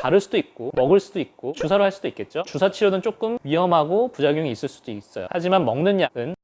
바를 수도 있고 먹을 수도 있고 주사로 할 수도 있겠죠. 주사 치료는 조금 위험하고 부작용이 있을 수도 있어요. 하지만 먹는 약은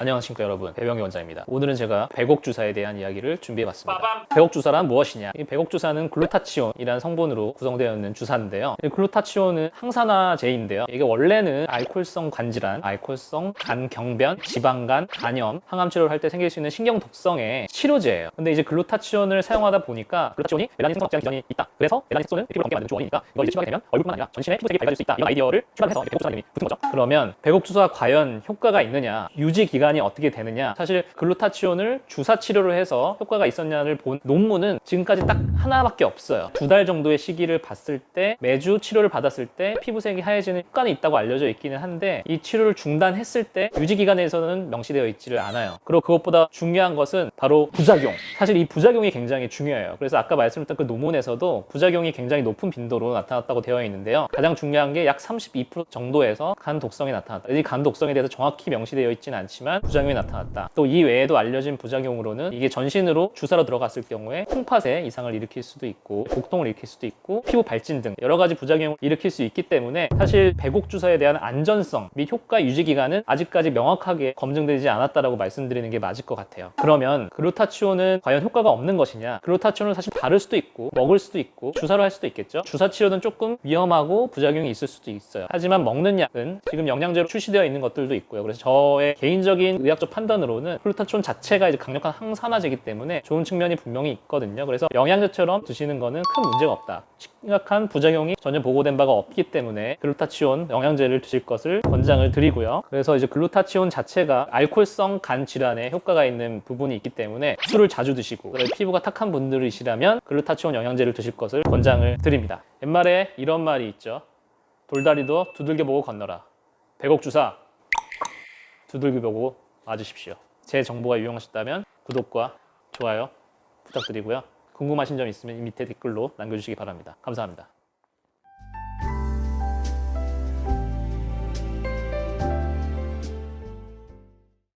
안녕하십니까 여러분. 배병기 원장입니다. 오늘은 제가 백옥 주사에 대한 이야기를 준비해봤습니다. 백옥 주사란 무엇이냐? 이 백옥 주사는 글루타치온이라는 성분으로 구성되어 있는 주사인데요. 이 글루타치온은 항산화제인데요. 이게 원래는 알코올성 간질환 알코올성 간경변 지방간 간염 항암 치료를 할 때 생길 수 있는 신경 독성의 치료제예요. 근데 이제 글루타치온을 사용하다 보니까 글루타치온이 멜라닌 생성학적 기전이 있다. 그래서 멜라닌 색소는 피부를 검게 만드는 주원이니까 이걸 이제 추가하게 되면 얼굴뿐만 아니라 전신의 피부색이 밝아질 수 있다. 이런 아이디어를 추가해서 백옥 주사 이름이 붙은 거죠 그러면 백옥 주사가 과연 효과가 있느냐? 유지 기간 이 어떻게 되느냐. 사실 글루타치온을 주사 치료를 해서 효과가 있었냐를 본 논문은 지금까지 딱 하나밖에 없어요. 두 달 정도의 시기를 봤을 때 매주 치료를 받았을 때 피부색이 하얘지는 효과는 있다고 알려져 있기는 한데 이 치료를 중단했을 때 유지 기간에서는 명시되어 있지를 않아요. 그리고 그것보다 중요한 것은 바로 부작용. 사실 이 부작용이 굉장히 중요해요. 그래서 아까 말씀드렸던 그 논문에서도 부작용이 굉장히 높은 빈도로 나타났다고 되어 있는데요. 가장 중요한 게 약 32% 정도에서 간 독성이 나타났다. 이 간 독성에 대해서 정확히 명시되어 있지는 않지만 부작용이 나타났다 또 이 외에도 알려진 부작용으로는 이게 전신으로 주사로 들어갔을 경우에 콩팥에 이상을 일으킬 수도 있고 복통을 일으킬 수도 있고 피부 발진 등 여러 가지 부작용을 일으킬 수 있기 때문에 사실 배곡 주사에 대한 안전성 및 효과 유지 기간은 아직까지 명확하게 검증되지 않았다라고 말씀드리는 게 맞을 것 같아요. 그러면 글루타치온은 과연 효과가 없는 것이냐? 글루타치온을 사실 바를 수도 있고 먹을 수도 있고 주사로 할 수도 있겠죠. 주사 치료는 조금 위험하고 부작용이 있을 수도 있어요. 하지만 먹는 약은 지금 영양제로 출시되어 있는 것들도 있고요. 그래서 저의 개인적인 의학적 판단으로는 글루타치온 자체가 이제 강력한 항산화제이기 때문에 좋은 측면이 분명히 있거든요. 그래서 영양제처럼 드시는 거는 큰 문제가 없다. 심각한 부작용이 전혀 보고된 바가 없기 때문에 글루타치온 영양제를 드실 것을 권장을 드리고요. 그래서 이제 글루타치온 자체가 알코올성 간 질환에 효과가 있는 부분이 있기 때문에 술을 자주 드시고 피부가 탁한 분들이시라면 글루타치온 영양제를 드실 것을 권장을 드립니다. 옛말에 이런 말이 있죠. 돌다리도 두들겨 보고 건너라. 백옥 주사 두들겨 보고 맞으십시오. 제 정보가 유용하셨다면 구독과 좋아요 부탁드리고요. 궁금하신 점 있으면 이 밑에 댓글로 남겨주시기 바랍니다. 감사합니다.